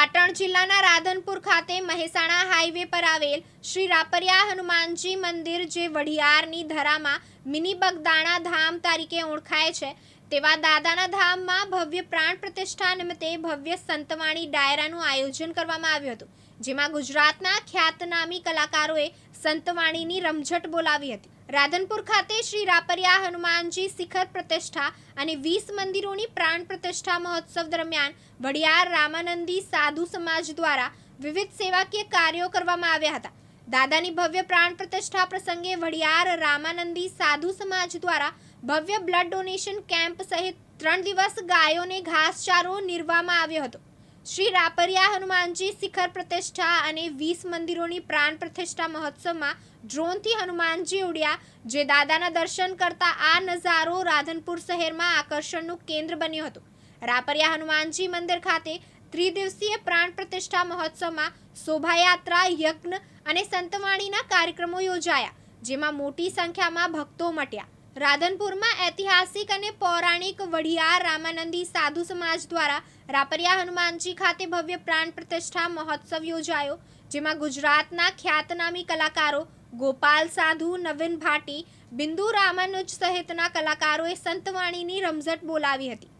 પાટણ જિલ્લાના રાધનપુર ખાતે મહેસાણા હાઈવે પર આવેલ શ્રી રાપરિયા હનુમાનજી મંદિર જે વઢિયારની ધરામાં મિની બગદાણા ધામ તરીકે ઓળખાય છે, તેવા દાદાના ધામમાં ભવ્ય પ્રાણ પ્રતિષ્ઠા નિમિત્તે ભવ્ય સંતવાણી ડાયરાનું આયોજન કરવામાં આવ્યું હતું, જેમાં ગુજરાતના ખ્યાતનામી કલાકારોએ સંતવાણીની રમઝટ બોલાવી હતી. રાધનપુર ખાતે શ્રી રાપરિયા હનુમાનજી શિખર પ્રતિષ્ઠા અને વીસ મંદિરોની પ્રાણ પ્રતિષ્ઠા મહોત્સવ દરમિયાન વડિયાર રામાનંદી સાધુ સમાજ દ્વારા વિવિધ સેવાકીય કાર્યો કરવામાં આવ્યા હતા. દાદાની ભવ્ય પ્રાણ પ્રતિષ્ઠા પ્રસંગે વડિયાર રામાનંદી સાધુ સમાજ દ્વારા ભવ્ય બ્લડ ડોનેશન કેમ્પ સહિત ત્રણ દિવસ ગાયોને ઘાસચારો નિરવામાં આવ્યો હતો. શ્રી રાપરિયા હનુમાનજી શિખર પ્રતિષ્ઠા અને વીસ મંદિરોની પ્રાણ પ્રતિષ્ઠા મહોત્સવમાં ડ્રોનથી હનુમાનજી ઉડ્યા, જે દાદાના દર્શન કરતા આ નજારો રાધનપુર શહેરમાં આકર્ષણનું કેન્દ્ર બન્યું હતું. રાપરિયા હનુમાનજી મંદિર ખાતે ત્રિદિવસીય પ્રાણ પ્રતિષ્ઠા મહોત્સવમાં શોભાયાત્રા, યજ્ઞ અને સંતવાણીના કાર્યક્રમો યોજાયા, જેમાં મોટી સંખ્યામાં ભક્તો મટ્યા. રાધનપુરમાં ઐતિહાસિક અને પૌરાણિક વઢિયાર રામાનંદી સાધુ સમાજ દ્વારા રાપરિયા હનુમાનજી ખાતે ભવ્ય પ્રાણ પ્રતિષ્ઠા મહોત્સવ યોજાયો, જેમાં ગુજરાતના ખ્યાતનામી કલાકારો ગોપાલ સાધુ, નવીન ભાટી, બિંદુ રામાનુજ સહિતના કલાકારોએ સંતવાણીની રમઝટ બોલાવી હતી.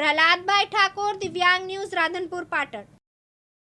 પ્રહલાદભાઈ ઠાકોર દિવ્યાંગ ન્યૂઝ રાધનપુર પાટણ.